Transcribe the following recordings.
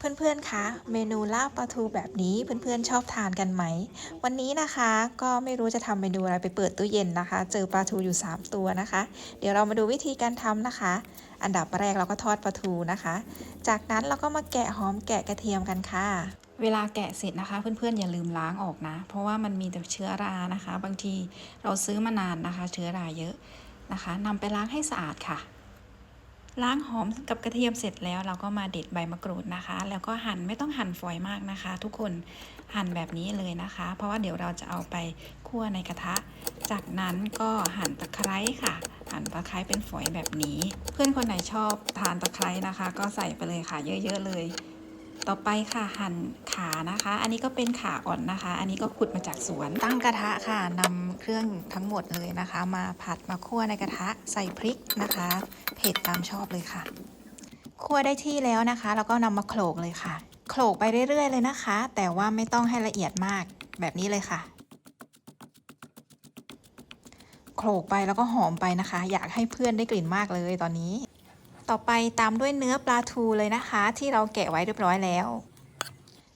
เพื่อนๆ คะ เมนูลาบปลาทูแบบนี้เพื่อนๆ ชอบทานกันไหม วันนี้นะคะก็ไม่รู้จะทำเมนูอะไรไปเปิดตู้เย็นนะคะ เจอปลาทูอยู่ 3 ตัวนะคะ เดี๋ยวเรามาดูวิธีการทำนะคะ อันดับแรกเราก็ทอดปลาทูนะคะ จากนั้นเราก็มาแกะหอมแกะกระเทียมกันค่ะ เวลาแกะเสร็จนะคะ เพื่อนๆ อย่าลืมล้างออกนะ เพราะว่ามันมีแต่เชื้อรานะคะ บางทีเราซื้อมานานนะคะ เชื้อราเยอะนะคะนำไปล้างให้สะอาดค่ะ ล้างหอมกับกระเทียมเสร็จแล้วเราก็มาเด็ดใบมะกรูดนะคะ แล้วก็หั่นไม่ต้องหั่นฝอยมากนะคะ ทุกคนหั่นแบบนี้เลยนะคะ เพราะว่าเดี๋ยวเราจะเอาไปคั่วในกระทะ จากนั้นก็หั่นตะไคร้ค่ะ หั่นตะไคร้เป็นฝอยแบบนี้ เพื่อนคนไหนชอบทานตะไคร้นะคะ ก็ใส่ไปเลยค่ะเยอะ ๆ เลย ต่อไปค่ะหั่นขานะคะ อันนี้ก็เป็นขาอ่อนนะคะ อันนี้ก็ขุดมาจากสวน ตั้งกระทะค่ะนำเครื่องทั้งหมดเลยนะคะ มาผัดมาคั่วในกระทะใส่พริกนะคะ เผ็ดตามชอบเลยค่ะ คั่วได้ที่แล้วนะคะ แล้วก็นำมาโขลกเลยค่ะ โขลกไปเรื่อย ๆ เลยนะคะ แต่ว่าไม่ต้องให้ละเอียดมากแบบนี้เลยค่ะโขลกไปแล้วก็หอมไปนะคะ อยากให้เพื่อนได้กลิ่นมากเลยตอนนี้ ต่อไปตามด้วยเนื้อปลาทูเลยนะคะ ที่เราแกะไว้เรียบร้อยแล้ว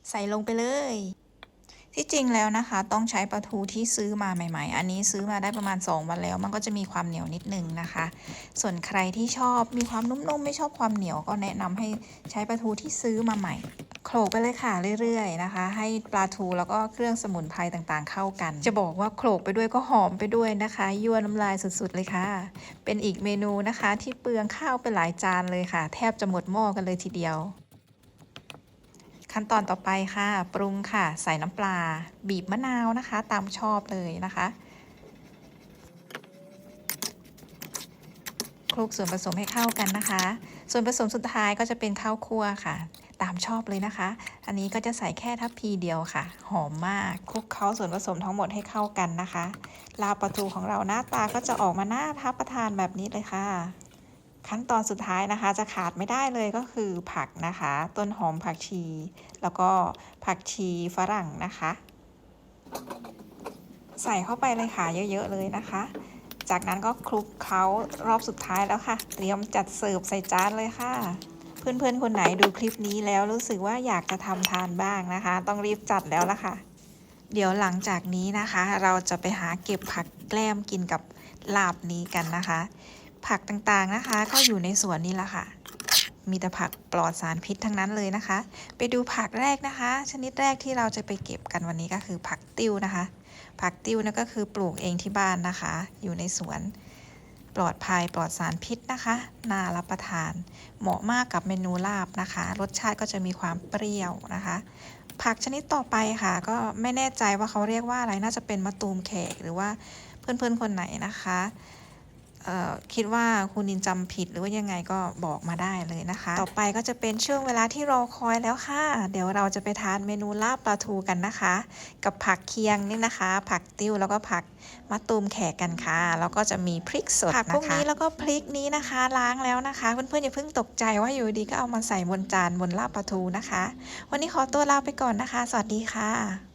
ใส่ลงไปเลย ที่จริงแล้วนะคะ ต้องใช้ปลาทูที่ซื้อมาใหม่ ๆ อันนี้ซื้อมาได้ประมาณ 2 วันแล้ว มันก็จะมีความเหนียวนิดนึงนะคะ ส่วนใครที่ชอบมีความนุ่มๆ ไม่ชอบความเหนียวก็แนะนำให้ใช้ปลาทูที่ซื้อมาใหม่ ลกไปเลยค่ะเรื่อยๆนะคะ ให้ปลาทูแล้วก็เครื่องสมุนไพรต่างๆ เข้ากัน จะบอกว่าโขลกไปด้วยก็หอมไปด้วยนะคะยั่วน้ำลายสุดๆเลยค่ะ เป็นอีกเมนูนะคะที่เปลืองข้าวไปหลายจานเลยค่ะ แทบจะหมดหม้อกันเลยทีเดียว ขั้นตอนต่อไปค่ะ ปรุงค่ะ ใส่น้ำปลา บีบมะนาวนะคะ ตามชอบเลยนะคะคลุกส่วนผสมให้เข้ากันนะคะ ส่วนผสมสุดท้ายก็จะเป็นข้าวคั่วค่ะ ตามชอบเลยนะคะ อันนี้ก็จะใส่แค่ทัพพีเดียวค่ะ หอมมากคลุกเคล้าส่วนผสมทั้งหมดให้เข้ากันนะคะ ลาบปลาทูของเราหน้าตาก็จะออกมาหน่ารับประทานแบบนี้เลยค่ะ ขั้นตอนสุดท้ายนะคะจะขาดไม่ได้เลยก็คือผักนะคะ ต้นหอมผักชี แล้วก็ผักชีฝรั่งนะคะ ใส่เข้าไปเลยค่ะเยอะๆเลยนะคะ จากนั้นก็คลุกเคล้ารอบสุดท้ายแล้วค่ะ เตรียมจัดเสิร์ฟใส่จานเลยค่ะ เพื่อนๆ คนไหนดูคลิปนี้แล้วรู้สึกว่าอยากจะทำทานบ้างนะคะ ต้องรีบจัดแล้วล่ะค่ะ เดี๋ยวหลังจากนี้นะคะ เราจะไปหาเก็บผักแกล้มกินกับลาบนี้กันนะคะ ผักต่างๆนะคะ ก็อยู่ในสวนนี่แหละค่ะ มีแต่ผักปลอดสารพิษทั้งนั้นเลยนะคะ ไปดูผักแรกนะคะ ชนิดแรกที่เราจะไปเก็บกันวันนี้ก็คือผักติ้วนะคะ ผักติ้วนั่นก็คือปลูกเองที่บ้านนะคะ อยู่ในสวน ปลอดภัยปลอดสารพิษนะคะน่ารับประทาน เหมาะมากกับเมนูลาบนะคะ รสชาติก็จะมีความเปรี้ยวนะคะ ผักชนิดต่อไปค่ะ ก็ไม่แน่ใจว่าเขาเรียกว่าอะไรน่าจะเป็นมะตูมแขกหรือว่าเพื่อนๆคนไหนนะคะ คิดว่าคุณนินจำผิดหรือว่ายังไงก็บอกมาได้เลยนะคะ ต่อไปก็จะเป็นช่วงเวลาที่รอคอยแล้วค่ะ เดี๋ยวเราจะไปทานเมนูลาบปลาทูกันนะคะ กับผักเคียงนี่นะคะ ผักติ้วแล้วก็ผักมะตูมแขกกันค่ะ แล้วก็จะมีพริกสดผักพวกนี้แล้วก็พริกนี้นะคะล้างแล้วนะคะ เพื่อนๆอย่าเพิ่งตกใจว่าอยู่ดีก็เอามาใส่บนจานบนลาบปลาทูนะคะ วันนี้ขอตัวลาไปก่อนนะคะ สวัสดีค่ะ